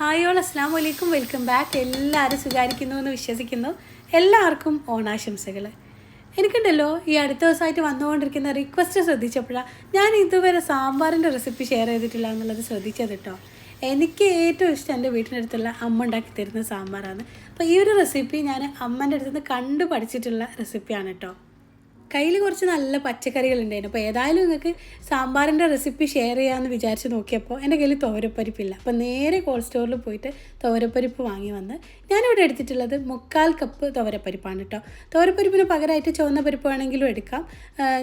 Hi all അസ്സാം വലൈക്കും welcome back എല്ലാവരും സുഖാരിക്കുന്നു എന്ന് വിശ്വസിക്കുന്നു. എല്ലാവർക്കും ഓണാശംസകൾ. എനിക്കുണ്ടല്ലോ ഈ അടുത്ത ദിവസമായിട്ട് വന്നുകൊണ്ടിരിക്കുന്ന റിക്വസ്റ്റ് ശ്രദ്ധിച്ചപ്പോഴാണ് ഞാൻ ഇതുവരെ സാമ്പാറിന്റെ റെസിപ്പി ഷെയർ ചെയ്തിട്ടില്ല എന്നുള്ളത് ശ്രദ്ധിച്ചത് കേട്ടോ. എനിക്ക് ഏറ്റവും ഇഷ്ടം എന്റെ വീട്ടിനടുത്തുള്ള അമ്മ ഉണ്ടാക്കി തരുന്ന സാമ്പാറാണ്. അപ്പോൾ ഈ ഒരു റെസിപ്പി ഞാൻ അമ്മന്റെ അടുത്ത് നിന്ന് കണ്ടു പഠിച്ചിട്ടുള്ള റെസിപ്പിയാണ് കേട്ടോ. കയ്യിൽ കുറച്ച് നല്ല പച്ചക്കറികൾ ഉണ്ടായിരുന്നു. അപ്പോൾ ഏതായാലും നിങ്ങൾക്ക് സാമ്പാറിന്റെ റെസിപ്പി ഷെയർ ചെയ്യാമെന്ന് വിചാരിച്ച് നോക്കിയപ്പോൾ എന്റെ കയ്യിൽ തോരപ്പരിപ്പില്ല. അപ്പോൾ നേരെ കോൾ സ്റ്റോറിൽ പോയിട്ട് തോരപ്പരിപ്പ് വാങ്ങി വന്ന് ഞാനിവിടെ എടുത്തിട്ടുള്ളത് മുക്കാൽ കപ്പ് തോരപ്പരിപ്പാണ് കേട്ടോ. തോരപ്പരിപ്പിന് പകരമായിട്ട് ചുവന്ന പരിപ്പ് വേണമെങ്കിലും എടുക്കാം.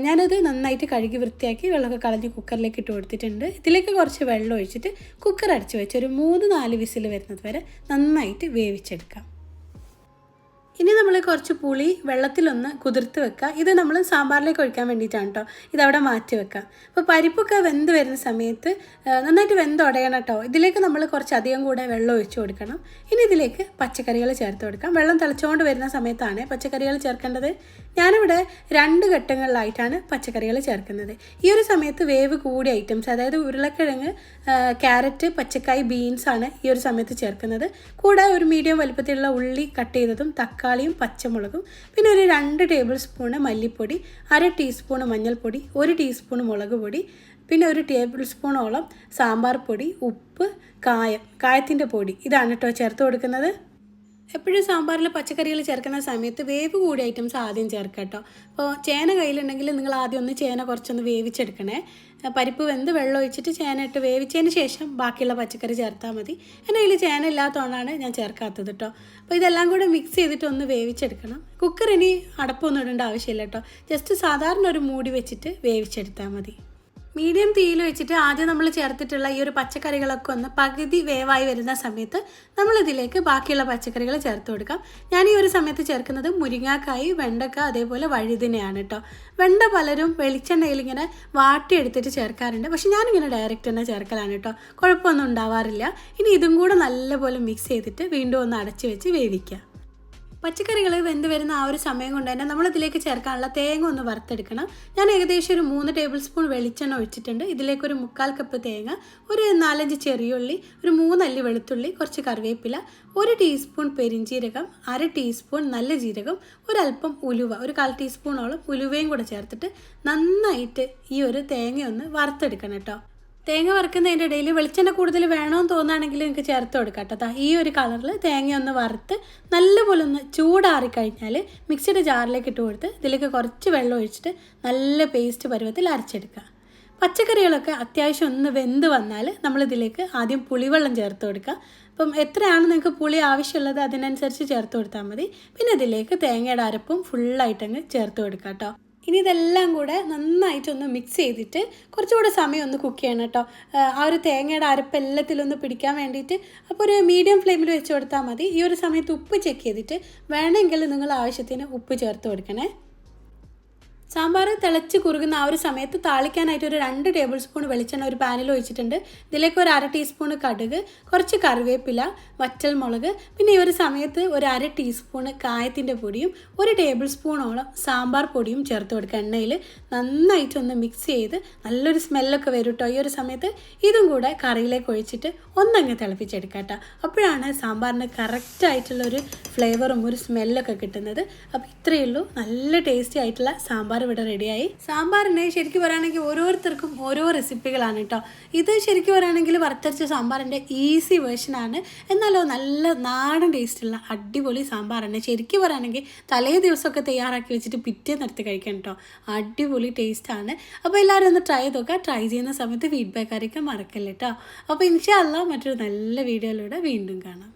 ഞാനത് നന്നായിട്ട് കഴുകി വൃത്തിയാക്കി വെള്ളമൊക്കെ കളഞ്ഞ് കുക്കറിലേക്ക് ഇട്ട് കൊടുത്തിട്ടുണ്ട്. ഇതിലേക്ക് കുറച്ച് വെള്ളം ഒഴിച്ചിട്ട് കുക്കർ അടച്ച് വെച്ച് ഒരു മൂന്ന് നാല് വിസിൽ വരുന്നത് വരെ നന്നായിട്ട് വേവിച്ചെടുക്കാം. ഇനി നമ്മൾ കുറച്ച് പുളി വെള്ളത്തിലൊന്ന് കുതിർത്ത് വെക്കുക ഇത് നമ്മൾ സാമ്പാറിലേക്ക് ഒഴിക്കാൻ വേണ്ടിയിട്ടാണ് കേട്ടോ ഇതവിടെ മാറ്റി വെക്കുക അപ്പോൾ പരിപ്പൊക്കെ വെന്ത് വരുന്ന സമയത്ത് നന്നായിട്ട് വെന്തുടയണം കേട്ടോ ഇതിലേക്ക് നമ്മൾ കുറച്ച് അധികം കൂടെ വെള്ളം ഒഴിച്ചു കൊടുക്കണം. ഇനി ഇതിലേക്ക് പച്ചക്കറികൾ ചേർത്ത് കൊടുക്കാം. വെള്ളം തിളച്ചുകൊണ്ട് വരുന്ന സമയത്താണ് പച്ചക്കറികൾ ചേർക്കേണ്ടത്. ഞാനിവിടെ രണ്ട് ഘട്ടങ്ങളിലായിട്ടാണ് പച്ചക്കറികൾ ചേർക്കുന്നത്. ഈ ഒരു സമയത്ത് വേവ് കൂടിയ ഐറ്റംസ് അതായത് ഉരുളക്കിഴങ്ങ് ക്യാരറ്റ് പച്ചക്കായ് ബീൻസാണ് ഈ ഒരു സമയത്ത് ചേർക്കുന്നത്. കൂടെ ഒരു മീഡിയം വലുപ്പത്തിലുള്ള ഉള്ളി കട്ട് ചെയ്തതും തക്കാളിയും പച്ചമുളകും പിന്നെ ഒരു രണ്ട് ടേബിൾ സ്പൂണ് മല്ലിപ്പൊടി അര ടീസ്പൂണ് മഞ്ഞൾപ്പൊടി ഒരു ടീസ്പൂൺ മുളക് പൊടി പിന്നെ ഒരു ടേബിൾ സ്പൂണോളം സാമ്പാർ പൊടി ഉപ്പ് കായം കായത്തിന്റെ പൊടി. ഇതാണ് കേട്ടോ ചേർത്ത് കൊടുക്കുന്നത്. എപ്പോഴും സാമ്പാറിൽ പച്ചക്കറികൾ ചേർക്കുന്ന സമയത്ത് വേവ് കൂടിയ ഐറ്റംസ് ആദ്യം ചേർക്കുക കേട്ടോ. അപ്പോൾ ചേന കയ്യിലുണ്ടെങ്കിൽ നിങ്ങൾ ആദ്യം ഒന്ന് ചേന കുറച്ചൊന്ന് വേവിച്ചെടുക്കണേ. പരിപ്പ് വെന്ത് വെള്ളം ഒഴിച്ചിട്ട് ചേന ഇട്ട് വേവിച്ചതിന് ശേഷം ബാക്കിയുള്ള പച്ചക്കറി ചേർത്താൽ മതി. എന്റെ കയ്യിൽ ചേന ഇല്ലാത്തതുകൊണ്ടാണ് ഞാൻ ചേർക്കാത്തത് കേട്ടോ. അപ്പോൾ ഇതെല്ലാം കൂടെ മിക്സ് ചെയ്തിട്ട് ഒന്ന് വേവിച്ചെടുക്കണം. കുക്കർ ഇനി അടപ്പൊന്നും ഇടേണ്ട ആവശ്യമില്ല കേട്ടോ. ജസ്റ്റ് സാധാരണ ഒരു മൂടി വെച്ചിട്ട് വേവിച്ചെടുത്താൽ മതി. മീഡിയം തീയിൽ വെച്ചിട്ട് ആദ്യം നമ്മൾ ചേർത്തിട്ടുള്ള ഈ ഒരു പച്ചക്കറികളൊക്കെ ഒന്ന് പകുതി വേവായി വരുന്ന സമയത്ത് നമ്മൾ ഇതിലേക്ക് ബാക്കിയുള്ള പച്ചക്കറികൾ ചേർത്ത് കൊടുക്കാം. ഞാൻ ഈ ഒരു സമയത്ത് ചേർക്കുന്നത് മുരിങ്ങാക്കായി വെണ്ടക്ക അതേപോലെ വഴുതിനെയാണ് കേട്ടോ. വെണ്ട പലരും വെളിച്ചെണ്ണയിൽ ഇങ്ങനെ വാട്ടിയെടുത്തിട്ട് ചേർക്കാറുണ്ട്. പക്ഷെ ഞാനിങ്ങനെ ഡയറക്റ്റ് തന്നെ ചേർക്കലാണ് കേട്ടോ. കുഴപ്പമൊന്നും ഉണ്ടാവാറില്ല. ഇനി ഇതും കൂടെ നല്ലപോലെ മിക്സ് ചെയ്തിട്ട് വീണ്ടും ഒന്ന് അടച്ചു വെച്ച് വേവിക്കുക പച്ചക്കറികൾ വെന്ത് വരുന്ന ആ ഒരു സമയം കൊണ്ട് തന്നെ നമ്മളിതിലേക്ക് ചേർക്കാനുള്ള തേങ്ങ ഒന്ന് വറുത്തെടുക്കണം. ഞാൻ ഏകദേശം ഒരു മൂന്ന് ടേബിൾ സ്പൂൺ വെളിച്ചെണ്ണ ഒഴിച്ചിട്ടുണ്ട്. ഇതിലേക്ക് ഒരു മുക്കാൽ കപ്പ് തേങ്ങ ഒരു നാലഞ്ച് ചെറിയുള്ളി ഒരു മൂന്നല്ലി വെളുത്തുള്ളി കുറച്ച് കറിവേപ്പില ഒരു ടീസ്പൂൺ പെരിഞ്ജീരകം അര ടീസ്പൂൺ നല്ല ജീരകം ഒരല്പം ഉലുവ ഒരു കാൽ ടീസ്പൂണോളം ഉലുവയും കൂടെ ചേർത്തിട്ട് നന്നായിട്ട് ഈ ഒരു തേങ്ങയൊന്ന് വറുത്തെടുക്കണം കേട്ടോ. തേങ്ങ വറുക്കുന്നതിന്റെ ഇടയിൽ വെളിച്ചെണ്ണ കൂടുതൽ വേണമെന്ന് തോന്നുകയാണെങ്കിൽ നിങ്ങൾക്ക് ചേർത്ത് കൊടുക്കാം കേട്ടോ. ഈ ഒരു കളറിൽ തേങ്ങ ഒന്ന് വറുത്ത് നല്ലപോലെ ഒന്ന് ചൂടാറി കഴിഞ്ഞാൽ മിക്സിയുടെ ജാറിലേക്ക് ഇട്ട് കൊടുത്ത് ഇതിലേക്ക് കുറച്ച് വെള്ളം ഒഴിച്ചിട്ട് നല്ല പേസ്റ്റ് പരുവത്തിൽ അരച്ചെടുക്കുക. പച്ചക്കറികളൊക്കെ അത്യാവശ്യം ഒന്ന് വെന്ത് വന്നാൽ നമ്മളിതിലേക്ക് ആദ്യം പുളിവെള്ളം ചേർത്ത് കൊടുക്കുക. അപ്പം എത്രയാണ് നിങ്ങൾക്ക് പുളി ആവശ്യമുള്ളത് അതിനനുസരിച്ച് ചേർത്ത് കൊടുത്താൽ മതി. പിന്നെ ഇതിലേക്ക് തേങ്ങയുടെ അരപ്പും ഫുള്ളായിട്ടങ്ങ് ചേർത്ത് കൊടുക്കാം കേട്ടോ. ഇനി ഇതെല്ലാം കൂടെ നന്നായിട്ടൊന്ന് മിക്സ് ചെയ്തിട്ട് കുറച്ചുകൂടെ സമയം ഒന്ന് കുക്ക് ചെയ്യണം കേട്ടോ. ആ, ഒരു തേങ്ങയുടെ അരപ്പ് എല്ലാത്തിലൊന്ന് പിടിക്കാൻ വേണ്ടിയിട്ട് അപ്പോൾ ഒരു മീഡിയം ഫ്ലെയിമിൽ വെച്ച് കൊടുത്താൽ മതി. ഈ ഒരു സമയത്ത് ഉപ്പ് ചെക്ക് ചെയ്തിട്ട് വേണമെങ്കിൽ നിങ്ങൾ ആവശ്യത്തിന് ഉപ്പ് ചേർത്ത് കൊടുക്കണേ. സാമ്പാർ തിളച്ച് കുറുകുന്ന ആ ഒരു സമയത്ത് താളിക്കാനായിട്ട് ഒരു രണ്ട് ടേബിൾ സ്പൂൺ വെളിച്ചെണ്ണ ഒരു പാനിൽ ഒഴിച്ചിട്ടുണ്ട്. ഇതിലേക്ക് ഒരു അര ടീസ്പൂൺ കടുക് കുറച്ച് കറിവേപ്പില വറ്റൽ മുളക് പിന്നെ ഈ ഒരു സമയത്ത് ഒരു അര ടീസ്പൂൺ കായത്തിന്റെ പൊടിയും ഒരു ടേബിൾ സ്പൂണോളം സാമ്പാർ പൊടിയും ചേർത്ത് കൊടുക്കുക. എണ്ണയിൽ നന്നായിട്ടൊന്ന് മിക്സ് ചെയ്ത് നല്ലൊരു സ്മെല്ലൊക്കെ വരും കേട്ടോ ഈ ഒരു സമയത്ത് ഇതും കൂടെ കറിയിലേക്ക് ഒഴിച്ചിട്ട് ഒന്നങ്ങ് തിളപ്പിച്ചെടുക്കാം കേട്ടോ അപ്പോഴാണ് സാമ്പാറിന് കറക്റ്റായിട്ടുള്ള ഒരു ഫ്ലേവറും ഒരു സ്മെല്ലൊക്കെ കിട്ടുന്നത്. അപ്പോൾ ഇത്രയേ ഉള്ളൂ. നല്ല ടേസ്റ്റി ആയിട്ടുള്ള സാമ്പാർ ഇവിടെ റെഡിയായി. സാമ്പാറിന് ശരിക്കും പറയുകയാണെങ്കിൽ ഓരോരുത്തർക്കും ഓരോ റെസിപ്പികളാണ് കേട്ടോ ഇത് ശരിക്കും പറയുകയാണെങ്കിൽ വറുത്തരച്ച സാമ്പാറിന്റെ ഈസി വേർഷനാണ് എന്നാലോ നല്ല നാടൻ ടേസ്റ്റുള്ള അടിപൊളി സാമ്പാറാണ്. ശരിക്കും പറയുകയാണെങ്കിൽ തലേ ദിവസമൊക്കെ തയ്യാറാക്കി വെച്ചിട്ട് പിറ്റേ നിർത്തി കഴിക്കാം കേട്ടോ അടിപൊളി ടേസ്റ്റാണ് അപ്പോൾ എല്ലാവരും ഒന്ന് ട്രൈ ചെയ്ത് ട്രൈ ചെയ്യുന്ന സമയത്ത് ഫീഡ്ബാക്ക് അറിയിക്കാൻ മറക്കല്ലേ കേട്ടോ അപ്പോൾ ഇൻഷാല്ല മറ്റൊരു നല്ല വീഡിയോയിലൂടെ വീണ്ടും കാണാം.